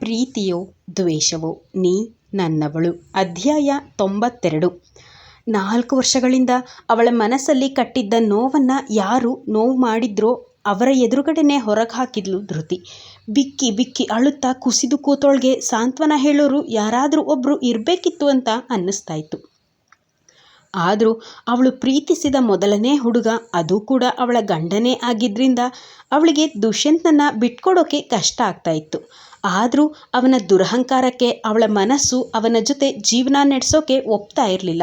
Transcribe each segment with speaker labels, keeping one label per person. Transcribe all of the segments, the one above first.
Speaker 1: ಪ್ರೀತಿಯೋ ದ್ವೇಷವೋ ನೀ ನನ್ನವಳು. ಅಧ್ಯಾಯ ತೊಂಬತ್ತೆರಡು. ನಾಲ್ಕು ವರ್ಷಗಳಿಂದ ಅವಳ ಮನಸ್ಸಲ್ಲಿ ಕಟ್ಟಿದ್ದ ನೋವನ್ನು ಯಾರು ನೋವು ಮಾಡಿದ್ರೋ ಅವರ ಎದುರುಗಡೆನೇ ಹೊರಗೆ ಹಾಕಿದ್ಲು ಧೃತಿ. ಬಿಕ್ಕಿ ಬಿಕ್ಕಿ ಅಳುತ್ತಾ ಕುಸಿದು ಕೂತೋಳ್ಗೆ ಸಾಂತ್ವನ ಹೇಳೋರು ಯಾರಾದರೂ ಒಬ್ಬರು ಇರಬೇಕಿತ್ತು ಅಂತ ಅನ್ನಿಸ್ತಾ ಇತ್ತು. ಆದರೂ ಅವಳು ಪ್ರೀತಿಸಿದ ಮೊದಲನೇ ಹುಡುಗ ಅದು ಕೂಡ ಅವಳ ಗಂಡನೇ ಆಗಿದ್ದರಿಂದ ಅವಳಿಗೆ ದುಷ್ಯಂತನನ್ನು ಬಿಟ್ಕೊಡೋಕೆ ಕಷ್ಟ ಆಗ್ತಾ ಇತ್ತು. ಆದರೂ ಅವನ ದುರಹಂಕಾರಕ್ಕೆ ಅವಳ ಮನಸ್ಸು ಅವನ ಜೊತೆ ಜೀವನ ನಡೆಸೋಕೆ ಒಪ್ತಾ ಇರಲಿಲ್ಲ.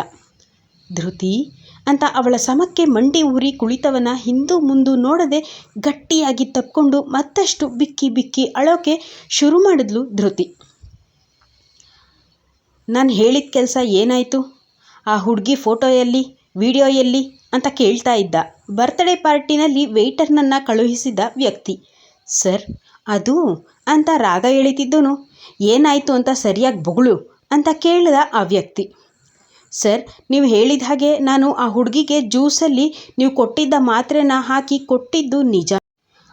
Speaker 1: ಧೃತಿ, ಅಂತ ಅವಳ ಸಮಕ್ಕೆ ಮಂಡಿ ಊರಿ ಕುಳಿತವನ ಹಿಂದೂ ಮುಂದು ನೋಡದೆ ಗಟ್ಟಿಯಾಗಿ ತಪ್ಕೊಂಡು ಮತ್ತಷ್ಟು ಬಿಕ್ಕಿ ಬಿಕ್ಕಿ ಅಳೋಕೆ ಶುರು ಮಾಡಿದ್ಲು ಧೃತಿ. ನಾನು ಹೇಳಿದ ಕೆಲಸ ಏನಾಯಿತು? ಆ ಹುಡುಗಿ ಫೋಟೋ ಎಲ್ಲಿ ವಿಡಿಯೋ ಎಲ್ಲಿ ಅಂತ ಕೇಳ್ತಾ ಇದ್ದ. ಬರ್ತ್ಡೇ ಪಾರ್ಟಿನಲ್ಲಿ ವೆಯ್ಟರ್ನನ್ನು ಕಳುಹಿಸಿದ ವ್ಯಕ್ತಿ. ಸರ್, ಅದು? ಅಂತ ರಾಗ ಎಳಿತಿದ್ದನು. ಏನಾಯಿತು ಅಂತ ಸರಿಯಾಗಿ ಬೊಗಳು ಅಂತ ಕೇಳಿದ ಆ ವ್ಯಕ್ತಿ. ಸರ್, ನೀವು ಹೇಳಿದ ಹಾಗೆ ನಾನು ಆ ಹುಡುಗಿಗೆ ಜ್ಯೂಸಲ್ಲಿ ನೀವು ಕೊಟ್ಟಿದ್ದ ಮಾತ್ರೆನ ಹಾಕಿ ಕೊಟ್ಟಿದ್ದು ನಿಜ.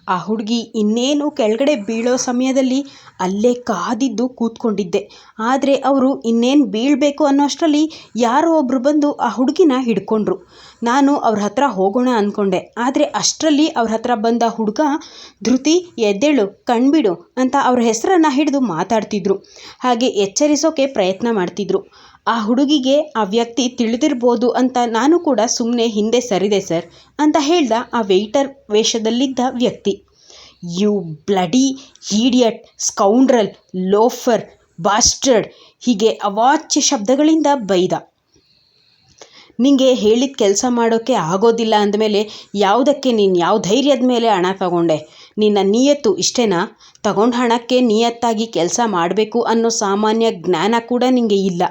Speaker 1: ಆ ಹುಡುಗಿ ಇನ್ನೇನು ಕೆಳಗಡೆ ಬೀಳೋ ಸಮಯದಲ್ಲಿ ಅಲ್ಲೇ ಕಾದಿದ್ದು ಕೂತ್ಕೊಂಡಿದ್ದೆ. ಆದರೆ ಅವರು ಇನ್ನೇನು ಬೀಳಬೇಕು ಅನ್ನೋ ಅಷ್ಟರಲ್ಲಿ ಯಾರೋ ಒಬ್ಬರು ಬಂದು ಆ ಹುಡುಗಿನ ಹಿಡ್ಕೊಂಡ್ರು. ನಾನು ಅವ್ರ ಹತ್ರ ಹೋಗೋಣ ಅಂದ್ಕೊಂಡೆ ಆದರೆ ಅಷ್ಟರಲ್ಲಿ ಅವ್ರ ಹತ್ರ ಬಂದ ಹುಡುಗ, ಧೃತಿ, ಎದ್ದೇಳು, ಕಣ್ಬಿಡು ಅಂತ ಅವ್ರ ಹೆಸರನ್ನು ಹಿಡಿದು ಮಾತಾಡ್ತಿದ್ರು. ಹಾಗೆ ಎಚ್ಚರಿಸೋಕೆ ಪ್ರಯತ್ನ ಮಾಡ್ತಿದ್ರು. ಆ ಹುಡುಗಿಗೆ ಆ ವ್ಯಕ್ತಿ ತಿಳಿದಿರ್ಬೋದು ಅಂತ ನಾನು ಕೂಡ ಸುಮ್ಮನೆ ಹಿಂದೆ ಸರಿದೆ, ಸರ್, ಅಂತ ಹೇಳ್ದ ಆ ವೆಯ್ಟರ್ ವೇಷದಲ್ಲಿದ್ದ ವ್ಯಕ್ತಿ. You bloody idiot, scoundrel, loafer, bastard ಹೀಗೆ ಅವಾಚ್ಯ ಶಬ್ದಗಳಿಂದ ಬೈದ. ನಿಂಗೆ ಹೇಳಿದ ಕೆಲಸ ಮಾಡೋಕ್ಕೆ ಆಗೋದಿಲ್ಲ ಅಂದಮೇಲೆ ಯಾವುದಕ್ಕೆ ನೀನು ಯಾವ ಧೈರ್ಯದ ಮೇಲೆ ಹಣ ತಗೊಂಡೆ? ನಿನ್ನ ನಿಯತ್ತು ಇಷ್ಟೇನಾ? ತಗೊಂಡ ಹಣಕ್ಕೆ ನಿಯತ್ತಾಗಿ ಕೆಲಸ ಮಾಡಬೇಕು ಅನ್ನೋ ಸಾಮಾನ್ಯ ಜ್ಞಾನ ಕೂಡ ನಿನಗೆ ಇಲ್ಲ.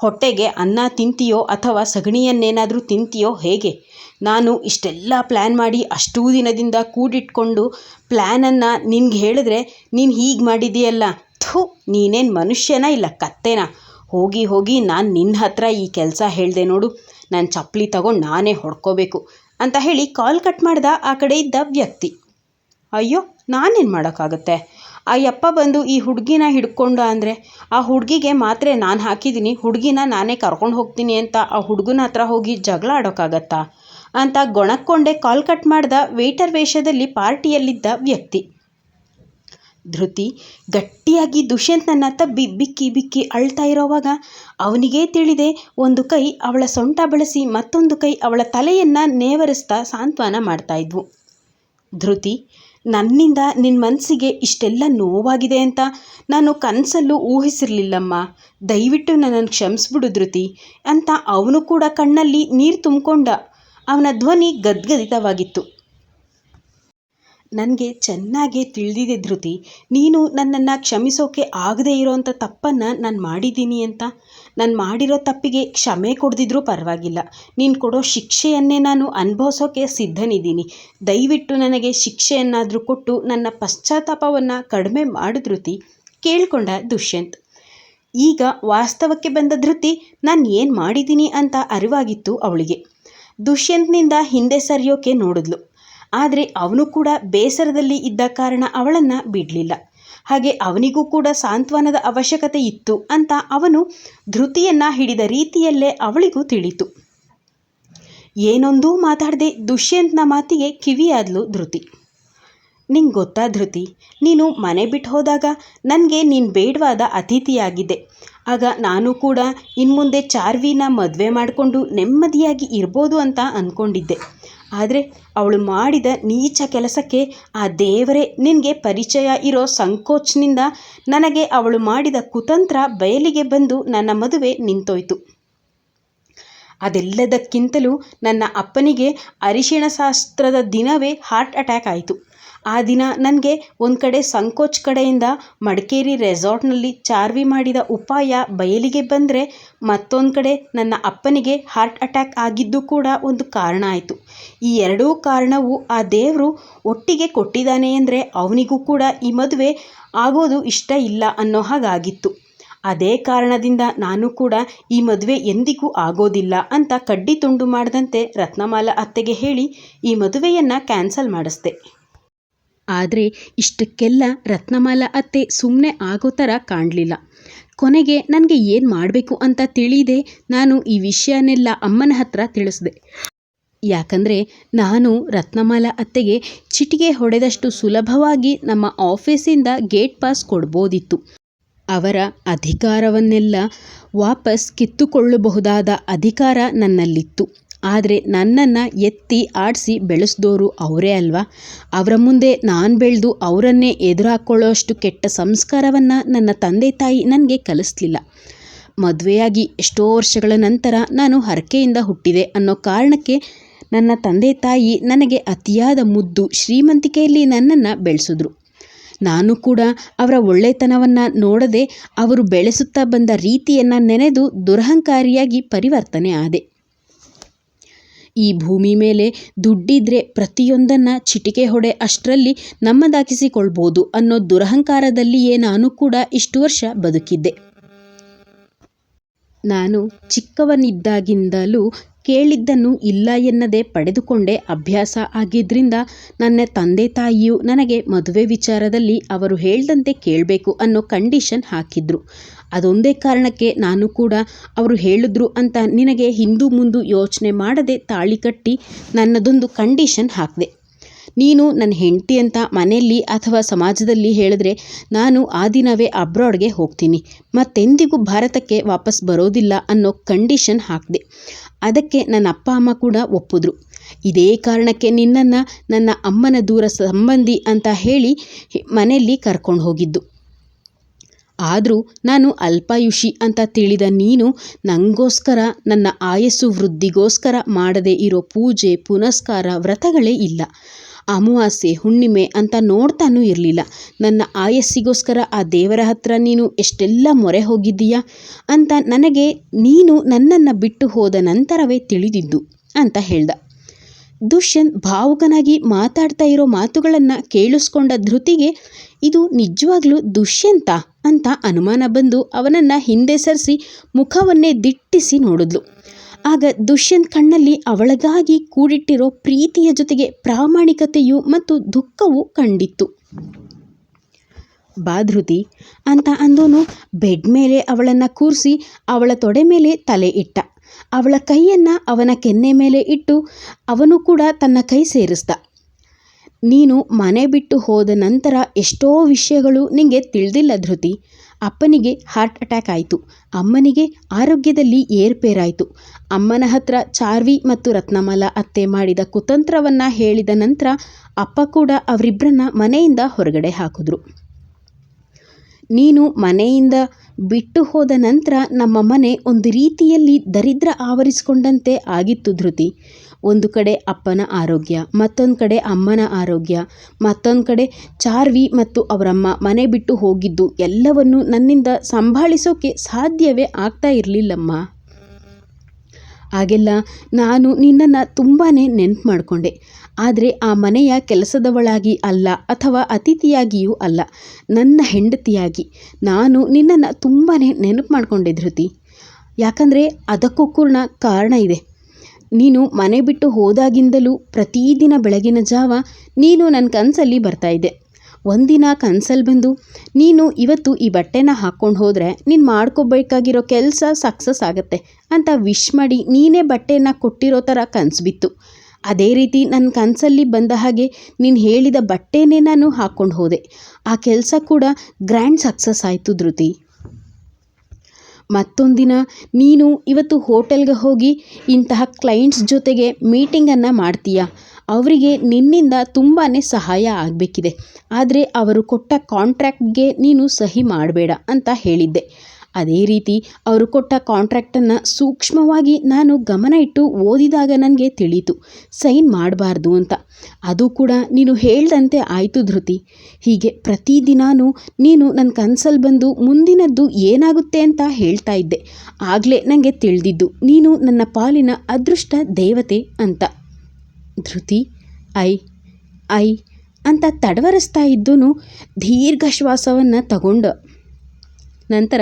Speaker 1: ಹೊಟ್ಟೆಗೆ ಅನ್ನ ತಿಂತೀಯೋ ಅಥವಾ ಸಗಣಿಯನ್ನೇನಾದರೂ ತಿಂತೀಯೋ ಹೇಗೆ? ನಾನು ಇಷ್ಟೆಲ್ಲ ಪ್ಲ್ಯಾನ್ ಮಾಡಿ ಅಷ್ಟೂ ದಿನದಿಂದ ಕೂಡಿಟ್ಕೊಂಡು ಪ್ಲ್ಯಾನನ್ನು ನಿನ್ಗೆ ಹೇಳಿದ್ರೆ ನೀನು ಹೀಗೆ ಮಾಡಿದೀಯಲ್ಲ ಥು, ನೀನೇನು ಮನುಷ್ಯನ ಇಲ್ಲ, ಕತ್ತೆನಾ. ಹೋಗಿ ಹೋಗಿ ನಾನು ನಿನ್ನ ಹತ್ರ ಈ ಕೆಲಸ ಹೇಳಿದೆ ನೋಡು. ನಾನು ಚಪ್ಪಲಿ ತಗೊಂಡು ನಾನೇ ಹೊಡ್ಕೋಬೇಕು ಅಂತ ಹೇಳಿ ಕಾಲ್ ಕಟ್ ಮಾಡ್ದ ಆ ಕಡೆ ಇದ್ದ ವ್ಯಕ್ತಿ. ಅಯ್ಯೋ, ನಾನೇನು ಮಾಡೋಕ್ಕಾಗತ್ತೆ? ಆ ಯಪ್ಪ ಬಂದು ಈ ಹುಡುಗಿನ ಹಿಡ್ಕೊಂಡ ಅಂದರೆ, ಆ ಹುಡುಗಿಗೆ ಮಾತ್ರೆ ನಾನು ಹಾಕಿದ್ದೀನಿ ಹುಡುಗಿನ ನಾನೇ ಕರ್ಕೊಂಡು ಹೋಗ್ತೀನಿ ಅಂತ ಆ ಹುಡುಗನ ಹತ್ರ ಹೋಗಿ ಜಗಳ ಆಡೋಕ್ಕಾಗತ್ತಾ ಅಂತ ಗೊಣಕ್ಕೊಂಡೆ ಕಾಲ್ ಕಟ್ ಮಾಡ್ದ ವೇಟರ್ ವೇಷದಲ್ಲಿ ಪಾರ್ಟಿಯಲ್ಲಿದ್ದ ವ್ಯಕ್ತಿ. ಧೃತಿ ಗಟ್ಟಿಯಾಗಿ ದುಷ್ಯಂತನನ್ನ ತಬ್ಬಿ ಬಿಕ್ಕಿ ಬಿಕ್ಕಿ ಅಳ್ತಾ ಇರೋವಾಗ ಅವನಿಗೇ ತಿಳಿದೆ, ಒಂದು ಕೈ ಅವಳ ಸೊಂಟ ಬಳಸಿ ಮತ್ತೊಂದು ಕೈ ಅವಳ ತಲೆಯನ್ನು ನೇವರಿಸ್ತಾ ಸಾಂತ್ವನ ಮಾಡ್ತಾ ಇದ್ವು. ಧೃತಿ ನನ್ನಿಂದ ನಿನ್ನ ಮನಸ್ಸಿಗೆ ಇಷ್ಟೆಲ್ಲ ನೋವಾಗಿದೆ ಅಂತ ನಾನು ಕನಸಲ್ಲೂ ಊಹಿಸಿರಲಿಲ್ಲಮ್ಮ. ದಯವಿಟ್ಟು ನನ್ನನ್ನು ಕ್ಷಮಿಸ್ಬಿಡು ಧೃತಿ ಅಂತ ಅವನು ಕೂಡ ಕಣ್ಣಲ್ಲಿ ನೀರು ತುಂಬಿಕೊಂಡ. ಅವನ ಧ್ವನಿ ಗದ್ಗದಿತವಾಗಿತ್ತು. ನನಗೆ ಚೆನ್ನಾಗೇ ತಿಳಿದಿದೆ ಧೃತಿ. ನೀನು ನನ್ನನ್ನು ಕ್ಷಮಿಸೋಕೆ ಆಗದೇ ಇರೋವಂಥ ತಪ್ಪನ್ನು ನಾನು ಮಾಡಿದ್ದೀನಿ ಅಂತ. ನಾನು ಮಾಡಿರೋ ತಪ್ಪಿಗೆ ಕ್ಷಮೆ ಕೊಡದಿದ್ರೂ ಪರವಾಗಿಲ್ಲ. ನೀನು ಕೊಡೋ ಶಿಕ್ಷೆಯನ್ನೇ ನಾನು ಅನುಭವಿಸೋಕೆ ಸಿದ್ಧನಿದ್ದೀನಿ. ದಯವಿಟ್ಟು ನನಗೆ ಶಿಕ್ಷೆಯನ್ನಾದರೂ ಕೊಟ್ಟು ನನ್ನ ಪಶ್ಚಾತ್ತಾಪವನ್ನು ಕಡಿಮೆ ಮಾಡು ಧೃತಿ. ಕೇಳ್ಕೊಂಡ ದುಷ್ಯಂತ್. ಈಗ ವಾಸ್ತವಕ್ಕೆ ಬಂದ ಧೃತಿ ನಾನು ಏನು ಮಾಡಿದ್ದೀನಿ ಅಂತ ಅರಿವಾಗಿತ್ತು ಅವಳಿಗೆ. ದುಷ್ಯಂತ್ನಿಂದ ಹಿಂದೆ ಸರಿಯೋಕೆ ನೋಡಿದ್ಲು. ಆದರೆ ಅವನು ಕೂಡ ಬೇಸರದಲ್ಲಿ ಇದ್ದ ಕಾರಣ ಅವಳನ್ನು ಬಿಡಲಿಲ್ಲ. ಹಾಗೆ ಅವನಿಗೂ ಕೂಡ ಸಾಂತ್ವನದ ಅವಶ್ಯಕತೆ ಇತ್ತು ಅಂತ ಅವನು ಧೃತಿಯನ್ನು ಹಿಡಿದ ರೀತಿಯಲ್ಲೇ ಅವಳಿಗೂ ತಿಳಿತು. ಏನೊಂದೂ ಮಾತಾಡದೆ ದುಷ್ಯಂತನ ಮಾತಿಗೆ ಕಿವಿಯಾದ್ಲು ಧೃತಿ. ನಿಂಗೆ ಗೊತ್ತಾ ಧೃತಿ, ನೀನು ಮನೆ ಬಿಟ್ಟು ಹೋದಾಗ ನನಗೆ ನೀನು ಬೇಡವಾದ ಅತಿಥಿಯಾಗಿದ್ದೆ. ಆಗ ನಾನು ಕೂಡ ಇನ್ಮುಂದೆ ಚಾರ್ವಿನ ಮದುವೆ ಮಾಡಿಕೊಂಡು ನೆಮ್ಮದಿಯಾಗಿ ಇರ್ಬೋದು ಅಂತ ಅಂದ್ಕೊಂಡಿದ್ದೆ ಆದರೆ ಅವಳು ಮಾಡಿದ ನೀಚ ಕೆಲಸಕ್ಕೆ ಆ ದೇವರೇ ನಿನಗೆ ಪರಿಚಯ ಇರೋ ಸಂಕೋಚ್ನಿಂದ ನನಗೆ ಅವಳು ಮಾಡಿದ ಕುತಂತ್ರ ಬಯಲಿಗೆ ಬಂದು ನನ್ನ ಮದುವೆ ನಿಂತೋಯ್ತು. ಅದೆಲ್ಲದಕ್ಕಿಂತಲೂ ನನ್ನ ಅಪ್ಪನಿಗೆ ಅರಿಶಿಣ ಶಾಸ್ತ್ರದ ದಿನವೇ ಹಾರ್ಟ್ ಅಟ್ಯಾಕ್ ಆಯಿತು. ಆ ದಿನ ನನಗೆ ಒಂದು ಕಡೆ ಸಂಕೋಚ್ ಕಡೆಯಿಂದ ಮಡಿಕೇರಿ ರೆಸಾರ್ಟ್ನಲ್ಲಿ ಚಾರ್ವಿ ಮಾಡಿದ ಉಪಾಯ ಬಯಲಿಗೆ ಬಂದರೆ ಮತ್ತೊಂದು ಕಡೆ ನನ್ನ ಅಪ್ಪನಿಗೆ ಹಾರ್ಟ್ ಅಟ್ಯಾಕ್ ಆಗಿದ್ದು ಕೂಡ ಒಂದು ಕಾರಣ ಆಯಿತು. ಈ ಎರಡೂ ಕಾರಣವು ಆ ದೇವರು ಒಟ್ಟಿಗೆ ಕೊಟ್ಟಿದ್ದಾನೆ ಅಂದರೆ ಅವನಿಗೂ ಕೂಡ ಈ ಮದುವೆ ಆಗೋದು ಇಷ್ಟ ಇಲ್ಲ ಅನ್ನೋ ಹಾಗಾಗಿತ್ತು. ಅದೇ ಕಾರಣದಿಂದ ನಾನು ಕೂಡ ಈ ಮದುವೆ ಎಂದಿಗೂ ಆಗೋದಿಲ್ಲ ಅಂತ ಕಡ್ಡಿ ತುಂಡು ಮಾಡಿದಂತೆ ರತ್ನಮಾಲ ಅತ್ತೆಗೆ ಹೇಳಿ ಈ ಮದುವೆಯನ್ನು ಕ್ಯಾನ್ಸಲ್ ಮಾಡಿಸ್ದೆ. ಆದರೆ ಇಷ್ಟಕ್ಕೆಲ್ಲ ರತ್ನಮಾಲ ಅತ್ತೆ ಸುಮ್ಮನೆ ಆಗೋ ಥರ ಕಾಣಲಿಲ್ಲ. ಕೊನೆಗೆ ನನಗೆ ಏನು ಮಾಡಬೇಕು ಅಂತ ತಿಳಿದೆ ನಾನು ಈ ವಿಷಯನೆಲ್ಲ ಅಮ್ಮನ ಹತ್ರ ತಿಳಿಸಿದೆ. ಯಾಕಂದರೆ ನಾನು ರತ್ನಮಾಲ ಅತ್ತೆಗೆ ಚಿಟಿಗೆ ಹೊಡೆದಷ್ಟು ಸುಲಭವಾಗಿ ನಮ್ಮ ಆಫೀಸಿಂದ ಗೇಟ್ ಪಾಸ್ ಕೊಡ್ಬೋದಿತ್ತು. ಅವರ ಅಧಿಕಾರವನ್ನೆಲ್ಲ ವಾಪಸ್ ಕಿತ್ತುಕೊಳ್ಳಬಹುದಾದ ಅಧಿಕಾರ ನನ್ನಲ್ಲಿತ್ತು. ಆದರೆ ನನ್ನನ್ನು ಎತ್ತಿ ಆಡಿಸಿ ಬೆಳೆಸ್ದೋರು ಅವರೇ ಅಲ್ವಾ? ಅವರ ಮುಂದೆ ನಾನು ಬೆಳೆದು ಅವರನ್ನೇ ಎದುರಾಕೊಳ್ಳೋಷ್ಟು ಕೆಟ್ಟ ಸಂಸ್ಕಾರವನ್ನು ನನ್ನ ತಂದೆ ತಾಯಿ ನನಗೆ ಕಲಿಸ್ಲಿಲ್ಲ. ಮದುವೆಯಾಗಿ ಎಷ್ಟೋ ವರ್ಷಗಳ ನಂತರ ನಾನು ಹರಕೆಯಿಂದ ಹುಟ್ಟಿದೆ ಅನ್ನೋ ಕಾರಣಕ್ಕೆ ನನ್ನ ತಂದೆ ತಾಯಿ ನನಗೆ ಅತಿಯಾದ ಮುದ್ದು ಶ್ರೀಮಂತಿಕೆಯಲ್ಲಿ ನನ್ನನ್ನು ಬೆಳೆಸಿದ್ರು. ನಾನು ಕೂಡ ಅವರ ಒಳ್ಳೆತನವನ್ನು ನೋಡದೆ ಅವರು ಬೆಳೆಸುತ್ತಾ ಬಂದ ರೀತಿಯನ್ನು ನೆನೆದು ದುರಹಂಕಾರಿಯಾಗಿ ಪರಿವರ್ತನೆ ಆದೆ. ಈ ಭೂಮಿ ಮೇಲೆ ದುಡ್ಡಿದ್ರೆ ಪ್ರತಿಯೊಂದನ್ನು ಚಿಟಿಕೆ ಹೊಡೆ ಅಷ್ಟರಲ್ಲಿ ನಮ್ಮದಾಗಿಸಿಕೊಳ್ಬೋದು ಅನ್ನೋ ದುರಹಂಕಾರದಲ್ಲಿಯೇ ನಾನು ಕೂಡ ಇಷ್ಟು ವರ್ಷ ಬದುಕಿದ್ದೆ. ನಾನು ಚಿಕ್ಕವನಿದ್ದಾಗಿಂದಲೂ ಕೇಳಿದ್ದನ್ನು ಇಲ್ಲ ಎನ್ನದೆ ಪಡೆದುಕೊಂಡೆ ಅಭ್ಯಾಸ ಆಗಿದ್ದರಿಂದ ನನ್ನ ತಂದೆ ತಾಯಿಯು ನನಗೆ ಮದುವೆ ವಿಚಾರದಲ್ಲಿ ಅವರು ಹೇಳ್ದಂತೆ ಕೇಳಬೇಕು ಅನ್ನೋ ಕಂಡೀಷನ್ ಹಾಕಿದ್ರು. ಅದೊಂದೇ ಕಾರಣಕ್ಕೆ ನಾನು ಕೂಡ ಅವರು ಹೇಳಿದ್ರು ಅಂತ ನಿನಗೆ ಹಿಂದೂ ಮುಂದು ಯೋಚನೆ ಮಾಡದೆ ತಾಳಿ ಕಟ್ಟಿ ನನ್ನದೊಂದು ಕಂಡೀಷನ್ ಹಾಕಿದೆ. ನೀನು ನನ್ನ ಹೆಂಡತಿ ಅಂತ ಮನೆಯಲ್ಲಿ ಅಥವಾ ಸಮಾಜದಲ್ಲಿ ಹೇಳಿದ್ರೆ ನಾನು ಆ ದಿನವೇ ಅಬ್ರಾಡ್ಗೆ ಹೋಗ್ತೀನಿ. ಮತ್ತೆಂದಿಗೂ ಭಾರತಕ್ಕೆ ವಾಪಸ್ ಬರೋದಿಲ್ಲ ಅನ್ನೋ ಕಂಡೀಷನ್ ಹಾಕಿದೆ. ಅದಕ್ಕೆ ನನ್ನ ಅಪ್ಪ, ಅಮ್ಮ ಕೂಡ ಒಪ್ಪಿದ್ರು. ಇದೇ ಕಾರಣಕ್ಕೆ ನಿನ್ನನ್ನು ನನ್ನ ಅಮ್ಮನ ದೂರ ಸಂಬಂಧಿ ಅಂತ ಹೇಳಿ ಮನೆಯಲ್ಲಿ ಕರ್ಕೊಂಡು ಹೋಗಿದ್ದು. ಆದರೂ ನಾನು ಅಲ್ಪಾಯುಷಿ ಅಂತ ತಿಳಿದ ನೀನು ನನಗೋಸ್ಕರ ನನ್ನ ಆಯಸ್ಸು ವೃದ್ಧಿಗೋಸ್ಕರ ಮಾಡದೇ ಇರೋ ಪೂಜೆ, ಪುನಸ್ಕಾರ ವ್ರತಗಳೇ ಇಲ್ಲ. ಅಮಾವಾಸ್ಯೆ, ಹುಣ್ಣಿಮೆ ಅಂತ ನೋಡ್ತಾನೂ ಇರಲಿಲ್ಲ. ನನ್ನ ಆಯಸ್ಸಿಗೋಸ್ಕರ ಆ ದೇವರ ಹತ್ರ ನೀನು ಎಷ್ಟೆಲ್ಲ ಮೊರೆ ಹೋಗಿದ್ದೀಯಾ ಅಂತ ನನಗೆ ನೀನು ನನ್ನನ್ನು ಬಿಟ್ಟು ಹೋದ ನಂತರವೇ ತಿಳಿದಿದ್ದು ಅಂತ ಹೇಳ್ದ. ದುಷ್ಯಂತ್ ಭಾವುಕನಾಗಿ ಮಾತಾಡ್ತಾ ಇರೋ ಮಾತುಗಳನ್ನು ಕೇಳಿಸ್ಕೊಂಡ ಧೃತಿಗೆ, ಇದು ನಿಜವಾಗ್ಲೂ ದುಷ್ಯಂತ ಅಂತ ಅನುಮಾನ ಬಂದು ಅವನನ್ನು ಹಿಂದೆ ಸರಿಸಿ ಮುಖವನ್ನೇ ದಿಟ್ಟಿಸಿ ನೋಡಿದ್ಲು. ಆಗ ದುಷ್ಯಂತ್ ಕಣ್ಣಲ್ಲಿ ಅವಳಗಾಗಿ ಕೂಡಿಟ್ಟಿರೋ ಪ್ರೀತಿಯ ಜೊತೆಗೆ ಪ್ರಾಮಾಣಿಕತೆಯು ಮತ್ತು ದುಃಖವೂ ಕಂಡಿತ್ತು. ಬಾಧೃತಿ, ಅಂತ ಅಂದೋನು ಬೆಡ್ ಮೇಲೆ ಅವಳನ್ನು ಕೂರಿಸಿ ಅವಳ ತೊಡೆ ಮೇಲೆ ತಲೆ ಇಟ್ಟ. ಅವಳ ಕೈಯನ್ನು ಅವನ ಕೆನ್ನೆ ಮೇಲೆ ಇಟ್ಟು ಅವನು ಕೂಡ ತನ್ನ ಕೈ ಸೇರಿಸ್ದ. ನೀನು ಮನೆ ಬಿಟ್ಟು ಹೋದ ನಂತರ ಎಷ್ಟೋ ವಿಷಯಗಳು ನಿಂಗೆ ತಿಳಿದಿಲ್ಲ ಧೃತಿ. ಅಪ್ಪನಿಗೆ ಹಾರ್ಟ್ ಅಟ್ಯಾಕ್ ಆಯಿತು. ಅಮ್ಮನಿಗೆ ಆರೋಗ್ಯದಲ್ಲಿ ಏರ್ಪೇರಾಯಿತು. ಅಮ್ಮನ ಹತ್ರ ಚಾರ್ವಿ ಮತ್ತು ರತ್ನಮಾಲ ಅತ್ತೆ ಮಾಡಿದ ಕುತಂತ್ರವನ್ನು ಹೇಳಿದ ನಂತರ ಅಪ್ಪ ಕೂಡ ಅವರಿಬ್ಬರನ್ನ ಮನೆಯಿಂದ ಹೊರಗಡೆ ಹಾಕಿದ್ರು. ನೀನು ಮನೆಯಿಂದ ಬಿಟ್ಟು ಹೋದ ನಂತರ ನಮ್ಮ ಮನೆ ಒಂದು ರೀತಿಯಲ್ಲಿ ದರಿದ್ರ ಆವರಿಸಿಕೊಂಡಂತೆ ಆಗಿತ್ತು ಧೃತಿ. ಒಂದು ಕಡೆ ಅಪ್ಪನ ಆರೋಗ್ಯ, ಮತ್ತೊಂದು ಕಡೆ ಅಮ್ಮನ ಆರೋಗ್ಯ, ಮತ್ತೊಂದು ಕಡೆ ಚಾರ್ವಿ ಮತ್ತು ಅವರಮ್ಮ ಮನೆ ಬಿಟ್ಟು ಹೋಗಿದ್ದು ಎಲ್ಲವನ್ನು ನನ್ನಿಂದ ಸಂಭಾಳಿಸೋಕೆ ಸಾಧ್ಯವೇ ಆಗ್ತಾ ಇರಲಿಲ್ಲಮ್ಮ. ಆಗೆಲ್ಲ ನಾನು ನಿನ್ನನ್ನು ತುಂಬಾ ನೆನ್ಪು ಮಾಡಿಕೊಂಡೆ. ಆದರೆ ಆ ಮನೆಯ ಕೆಲಸದವಳಾಗಿ ಅಲ್ಲ ಅಥವಾ ಅತಿಥಿಯಾಗಿಯೂ ಅಲ್ಲ, ನನ್ನ ಹೆಂಡತಿಯಾಗಿ. ನಾನು ನಿನ್ನನ್ನು ತುಂಬಾ ನೆನಪು ಮಾಡಿಕೊಂಡೆ ಧೃತಿ. ಯಾಕಂದರೆ ಅದಕ್ಕೂ ಕೂಡ ಕಾರಣ ಇದೆ. ನೀನು ಮನೆ ಬಿಟ್ಟು ಹೋದಾಗಿಂದಲೂ ಪ್ರತಿದಿನ ಬೆಳಗಿನ ಜಾವ ನೀನು ನನ್ನ ಕನಸಲ್ಲಿ ಬರ್ತಾಯಿದ್ದೆ ಒಂದಿನ ಕನಸಲ್ಲಿ ಬಂದು, ನೀನು ಇವತ್ತು ಈ ಬಟ್ಟೆನ ಹಾಕ್ಕೊಂಡು ಹೋದರೆ ನೀನು ಮಾಡ್ಕೋಬೇಕಾಗಿರೋ ಕೆಲಸ ಸಕ್ಸಸ್ ಆಗುತ್ತೆ ಅಂತ ವಿಶ್ ಮಾಡಿ ನೀನೇ ಬಟ್ಟೆನ ಕೊಟ್ಟಿರೋ ಥರ ಕನಸು ಬಿತ್ತು. ಅದೇ ರೀತಿ ನನ್ನ ಕನಸಲ್ಲಿ ಬಂದ ಹಾಗೆ ನೀನು ಹೇಳಿದ ಬಟ್ಟೆನೇ ನಾನು ಹಾಕ್ಕೊಂಡು ಹೋದೆ. ಆ ಕೆಲಸ ಕೂಡ ಗ್ರ್ಯಾಂಡ್ ಸಕ್ಸಸ್ ಆಯಿತು ಧೃತಿ. ಮತ್ತೊಂದಿನ ನೀನು ಇವತ್ತು ಹೋಟೆಲ್ಗೆ ಹೋಗಿ ಇಂತಹ ಕ್ಲೈಂಟ್ಸ್ ಜೊತೆಗೆ ಮೀಟಿಂಗನ್ನು ಮಾಡ್ತೀಯಾ? ಅವರಿಗೆ ನಿನ್ನಿಂದ ತುಂಬಾ ಸಹಾಯ ಆಗಬೇಕಿದೆ. ಆದರೆ ಅವರು ಕೊಟ್ಟ ಕಾಂಟ್ರ್ಯಾಕ್ಟ್ಗೆ ನೀನು ಸಹಿ ಮಾಡಬೇಡ ಅಂತ ಹೇಳಿದ್ದೆ. ಅದೇ ರೀತಿ ಅವರು ಕೊಟ್ಟ ಕಾಂಟ್ರ್ಯಾಕ್ಟನ್ನು ಸೂಕ್ಷ್ಮವಾಗಿ ನಾನು ಗಮನ ಇಟ್ಟು ಓದಿದಾಗ ನನಗೆ ತಿಳಿಯಿತು. ಸೈನ್ ಮಾಡಬಾರ್ದು ಅಂತ. ಅದು ಕೂಡ ನೀನು ಹೇಳ್ದಂತೆ ಆಯಿತು ಧೃತಿ. ಹೀಗೆ ಪ್ರತಿದಿನಾನು ನೀನು ನನ್ನ ಕನಸಲ್ಲಿ ಬಂದು ಮುಂದಿನದ್ದು ಏನಾಗುತ್ತೆ ಅಂತ ಹೇಳ್ತಾ ಇದ್ದೆ. ಆಗಲೇ ನನಗೆ ತಿಳಿದಿದ್ದು ನೀನು ನನ್ನ ಪಾಲಿನ ಅದೃಷ್ಟ ದೇವತೆ ಅಂತ. ಧೃತಿ, ಐ ಐ ಅಂತ ತಡವರಿಸ್ತಾ ಇದ್ದನು ದೀರ್ಘ ಶ್ವಾಸವನ್ನು ತಗೊಂಡ ನಂತರ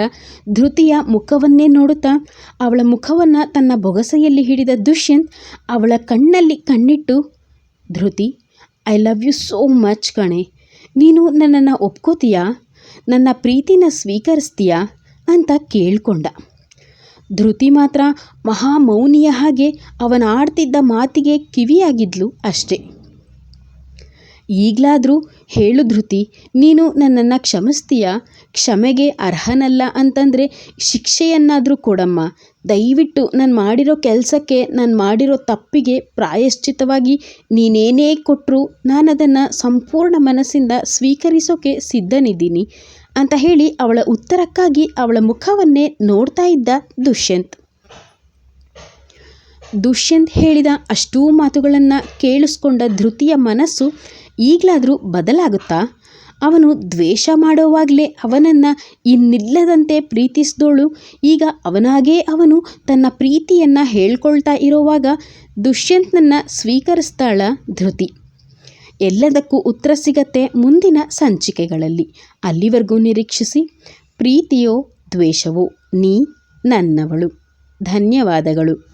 Speaker 1: ಧೃತಿಯ ಮುಖವನ್ನೇ ನೋಡುತ್ತಾ ಅವಳ ಮುಖವನ್ನು ತನ್ನ ಬೊಗಸೆಯಲ್ಲಿ ಹಿಡಿದ ದುಷ್ಯಂತ್ ಅವಳ ಕಣ್ಣಲ್ಲಿ ಕಣ್ಣಿಟ್ಟು, Dhriti I love you so much ಕಣೆ. ನೀನು ನನ್ನನ್ನು ಒಪ್ಕೋತೀಯಾ? ನನ್ನ ಪ್ರೀತಿನ ಸ್ವೀಕರಿಸ್ತೀಯಾ? ಅಂತ ಕೇಳಿಕೊಂಡ. ಧೃತಿ ಮಾತ್ರ ಮಹಾ ಮೌನಿಯ ಹಾಗೆ ಅವನ ಆಡ್ತಿದ್ದ ಮಾತಿಗೆ ಕಿವಿಯಾಗಿದ್ಲು ಅಷ್ಟೆ. ಈಗಲಾದರೂ ಹೇಳು ಧೃತಿ, ನೀನು ನನ್ನನ್ನು ಕ್ಷಮಿಸ್ತೀಯಾ? ಕ್ಷಮೆಗೆ ಅರ್ಹನಲ್ಲ ಅಂತಂದರೆ ಶಿಕ್ಷೆಯನ್ನಾದರೂ ಕೊಡಮ್ಮ. ದಯವಿಟ್ಟು ನಾನು ಮಾಡಿರೋ ಕೆಲಸಕ್ಕೆ ನಾನು ಮಾಡಿರೋ ತಪ್ಪಿಗೆ ಪ್ರಾಯಶ್ಚಿತವಾಗಿ ನೀನೇನೇ ಕೊಟ್ಟರು ನಾನು ಅದನ್ನು ಸಂಪೂರ್ಣ ಮನಸ್ಸಿಂದ ಸ್ವೀಕರಿಸೋಕೆ ಸಿದ್ಧನಿದ್ದೀನಿ ಅಂತ ಹೇಳಿ ಅವಳ ಉತ್ತರಕ್ಕಾಗಿ ಅವಳ ಮುಖವನ್ನೇ ನೋಡ್ತಾ ಇದ್ದ ದುಷ್ಯಂತ್. ದುಷ್ಯಂತ್ ಹೇಳಿದ ಅಷ್ಟೂ ಮಾತುಗಳನ್ನು ಕೇಳಿಸ್ಕೊಂಡ ಧೃತಿಯ ಮನಸ್ಸು ಈಗಲಾದರೂ ಬದಲಾಗುತ್ತಾ? ಅವನು ದ್ವೇಷ ಮಾಡೋವಾಗಲೇ ಅವನನ್ನು ಇನ್ನಿಲ್ಲದಂತೆ ಪ್ರೀತಿಸಿದೋಳು. ಈಗ ಅವನಾಗೇ ಅವನು ತನ್ನ ಪ್ರೀತಿಯನ್ನು ಹೇಳ್ಕೊಳ್ತಾ ಇರೋವಾಗ ದುಷ್ಯಂತನನ್ನು ಸ್ವೀಕರಿಸ್ತಾಳ ಧೃತಿ. ಎಲ್ಲದಕ್ಕೂ ಉತ್ತರ ಸಿಗತ್ತೆ ಮುಂದಿನ ಸಂಚಿಕೆಗಳಲ್ಲಿ. ಅಲ್ಲಿವರೆಗೂ ನಿರೀಕ್ಷಿಸಿ. ಪ್ರೀತಿಯೋ ದ್ವೇಷವೋ ನೀ ನನ್ನವಳು. ಧನ್ಯವಾದಗಳು.